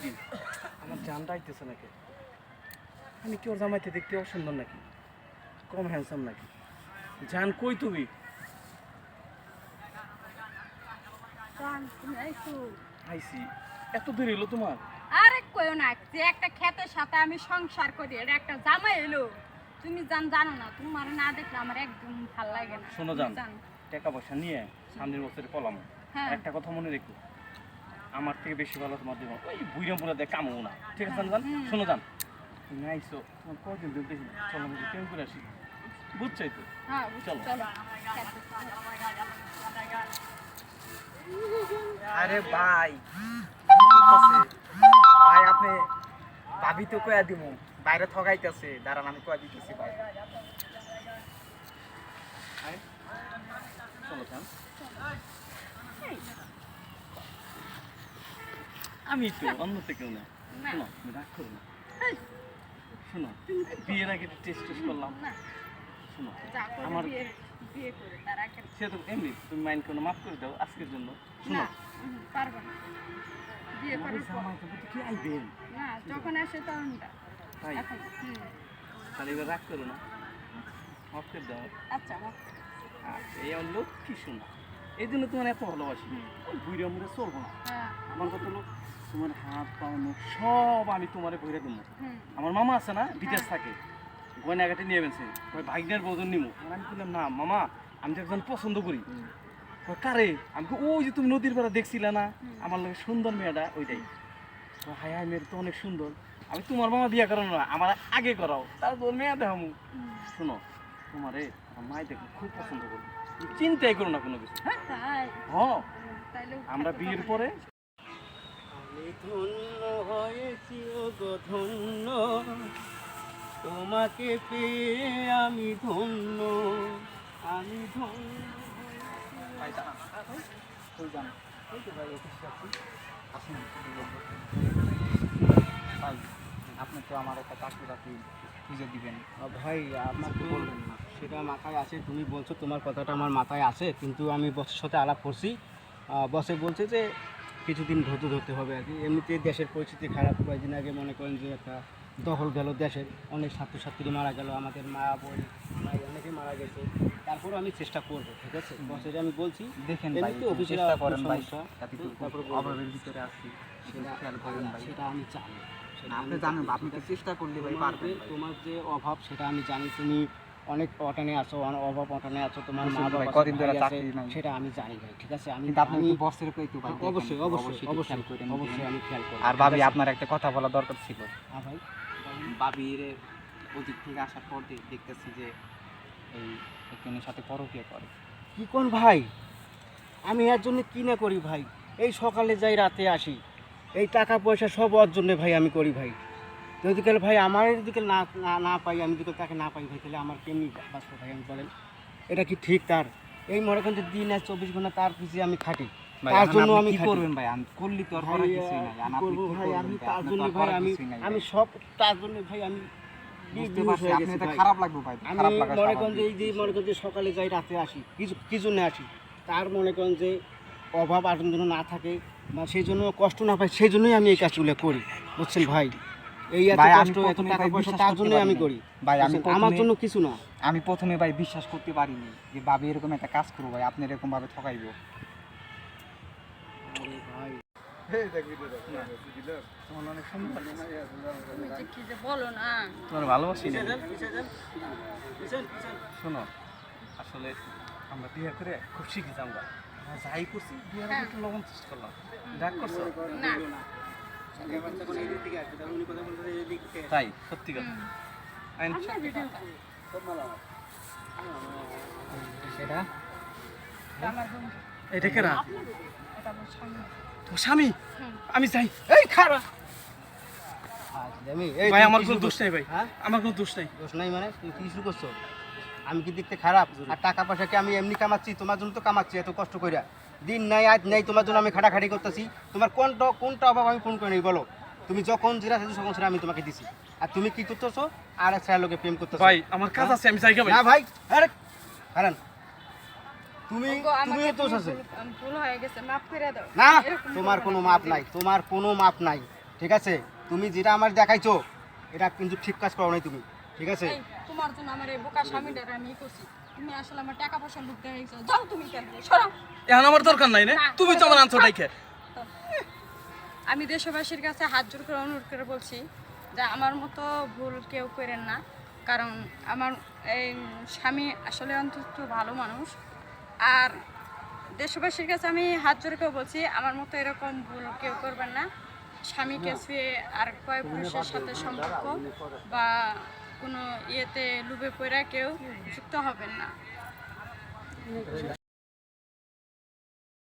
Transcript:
কিরে আমার জানটা আইতেছে নাকি? আমি কি ওর জামাইতে দেখতে অসুন্দর নাকি? কম হ্যান্ডসাম নাকি? জান কই তুমি? জান? আইসি এত দেরি হলো তোমার? আরে কইও না যে একটা ক্ষেতের সাথে আমি সংসার করি এটা একটা জামাই এলো তুমি জান জানো না তোমার না দেখলে আমার একদম ভালো লাগে না। শোনো জান। জান। টাকা পয়সা নিয়ে সামনের বছরে পলাম হ্যাঁ। একটা কথা মনে রেখো আমার থেকে বেশি ভালো তোমার দেবো। ওই বুড়িয়া মুড়া দিয়ে কামো না। ঠিক আছে জান। শোনো জান। তুমি আইসো তোমার কদিন ধরে দেখি চলো আমি কেমন করে আসি বুঝছাই তো হ্যাঁ চলো। চলো। আরে ভাই ভাই আপনি ভাবি তো কয়া দিব বাইরে ঠগাইতেছে। দাঁড়ান আমি কয়া দিতেছি ভাই। চলো জান। আমি তো অন্য তো কেউ না। শোনো রাগ করো না। শোনো বিয়ের আগে টেস্ট টেস্ট করলাম। শোনো আমার- করে সে তো এমনি তুমি মাইন্ড কোনো মাফ করে দাও আজকের জন্য। শোনো। পারব না। বিয়ে আমার করার পর। জামাই তো বলতে কি আইবেন না যখন আসে তখনটা তাই? তাহলে এবার রাগ করো না। মাফ করে দাও। আচ্ছা এই আমার লোক শোনা এই জন্য তোমার এত ভালোবাসি। মুড়ে চলবো না। হ্যাঁ। আমার কথা হলো তোমার হাত পা মুখ সব আমি তোমারে বইরে দেবো আমার মামা আছে না বিদেশ হ্যাঁ। থাকে। গয়নাঘাটে নিয়ে গেছে কয় ভাগ্নের বদন নিমু। আর আমি বললাম না মামা আমি তো একজন পছন্দ করি। কারে? আমি ওই যে তুমি নদীর পাড়ে দেখছিলে না? আমার লোক সুন্দর মেয়েটা ওইটাই। তো হাই হাই মেয়ের তো অনেক সুন্দর। আমি তোমার মামা বিয়ে করানো না আমার আগে করাও। তারপর মেয়ে দেখামু। হুম। শোনো তোমারে আমার মাই দেখে খুব পছন্দ করি। চিন্তাই করো না কোনো কিছু। হ্যাঁ হ্যাঁ আমরা বিয়ের পরে ধন্য হয়েছি গো ধন্য তোমাকে পেয়ে আমি ধন্য। আমি ধন্য ভাই আপনি তো আমার একটা চাকরি বাকরি খুঁজে দিবেন ভাই, আপনার তো না সেটা মাথায় আছে। তুমি বলছো তোমার কথাটা আমার মাথায় আছে, কিন্তু আমি বসের সাথে আলাপ করছি। বসে বলছে যে কিছুদিন ধৈর্য ধরতে হবে আর কি। এমনিতে দেশের পরিস্থিতি খারাপ কয়েকদিন আগে মনে করেন যে একটা দখল গেল দেশের। অনেক ছাত্রছাত্রী মারা গেল আমাদের মা বোন ভাই অনেকে মারা গেছে। তারপরে আমি চেষ্টা করব ঠিক আছে? বসের আমি বলছি দেখেন ভিতরে আসছি সেটা সেটা আমি সেটা আপনি জানেন আপনি তো চেষ্টা করলে ভাই পারবেন তোমার যে অভাব সেটা আমি জানি তুমি অনেক অটানে আছো অনেক অভাব অটানে আছো তোমার মা বাবা কদিন ধরে চাকরি নাই। সেটা আমি জানি ভাই ঠিক আছে? আমি কিন্তু আপনি একটু বসের কই একটু ভাই দেখেন, অবশ্যই অবশ্যই অবশ্যই অবশ্যই আমি খেয়াল করব। আর ভাবি আপনার একটা কথা বলা দরকার ছিল। হ্যাঁ ভাই ভাবির ওদিক থেকে আসার পর দেখতেছি যে এই একজনের সাথে পরকীয়া করে। কি কোন ভাই? আমি এর জন্য কি না করি ভাই? এই সকালে যাই রাতে আসি। এই টাকা পয়সা সব ওর জন্য ভাই আমি করি ভাই। যদি কালে ভাই আমার দিকে না না- না পাই আমি যদি তাকে না পাই ভাই তাহলে আমার কেমনি বাঁচবো ভাই আমি বলেন। এটা কি ঠিক তার? এই মনে করেন যে দিন আর চব্বিশ ঘণ্টা তার পিছিয়ে আমি খাটি। তার জন্য আমি কি করবেন ভাই? আমি করলি তো আর কিছুই নাই। আর ভাই? আমি তার জন্য ভাই আমি আমি সব তার জন্য ভাই আমি। খারাপ লাগবে ভাই আমি মনে করেন যে এই যে মনে করেন যে সকালে যাই রাতে আসি কিছু কিছু না আসি তার মনে করেন যে অভাব আটন যেন না থাকে বা সেই জন্য কষ্ট না পাই সেই জন্যই আমি এই কাজগুলো করি। বুঝছেন ভাই? এই এত ভাই, আমি কষ্ট এত প্রথমে টাকা ভাই পয়সা বিশ্বাস তার করতে জন্যই আমি পারি করি। ভাই আমি বুঝছেন? আমার প্রথমে- জন্য কিছু না। আমি প্রথমে ভাই বিশ্বাস করতে পারিনি যে ভাবি এরকম একটা কাজ করব ভাই আপনি এরকম ভাবে ঠকাইবো। ভাই তোমার অনেক সুন্দর তুমি যে কি যে বলো না তোমার ভালোবাসি না? শোনো আসলে আমরা বিয়ে করে খুব শিখি আমরা যাই করছি। একটু লবণ টেস্ট করলাম। রাগ করছ? না। তাই সত্যি কথা। এটা কেরা? স্বামী। আমি যাই। এই খারা আমি ভাই আমার কি কোনো দোষ নাই ভাই। হ্যাঁ? আমার কোনো দোষ নাই। দোষ নাই মানে? তুমি কি শুরু করছ। আমি কি দেখতে খারাপ? আর টাকা পয়সা কি আমি এমনি কামাচ্ছি? তোমার জন্য তো কামাচ্ছি এত কষ্ট কইরা। দিন নাই আজ নাই তোমার জন্য আমি খাটাখাটি করতেছি। তোমার কোনটা কোনটা অভাব আমি ফোন করে নেই বলো। তুমি যখন যেটা চাইছো তখন সেটা আমি তোমাকে দিছি। আর তুমি কি করতেছো? আর এক লোকে প্রেম করতেছো। ভাই আমার কাজ আছে আমি ভাই না ভাই আরে হারান। তুমি তুমি আছে। ভুল- আমি ভুল হয়ে গেছে মাফ করে দাও। না তোমার কোনো মাপ নাই তোমার কোনো মাপ নাই ঠিক আছে? তুমি যেটা আমার দেখাইছো এটা কিন্তু ঠিক কাজ করো নাই তুমি ঠিক আছে? তোমার জন্য আমার এই বোকা স্বামীটারে আমি করছি। তুমি আসলে আমার টাকা পয়সা লুট যাও তুমি কেন সরো। এখন আমার দরকার নাই না। না, তুমি তো আমার আনছো ডাইকে আমি দেশবাসীর কাছে হাত জোর করে অনুরোধ করে বলছি যে আমার মতো ভুল কেউ করেন না। কারণ আমার এই স্বামী আসলে অন্তত ভালো মানুষ। আর দেশবাসীর কাছে আমি হাত জোর করে বলছি আমার মতো এরকম ভুল কেউ করবেন না। স্বামীকে ছুঁয়ে আর কয় পুরুষের সাথে সম্পর্ক বা কোনো ইয়েতে লুবে পড়া কেউ যুক্ত হবেন না।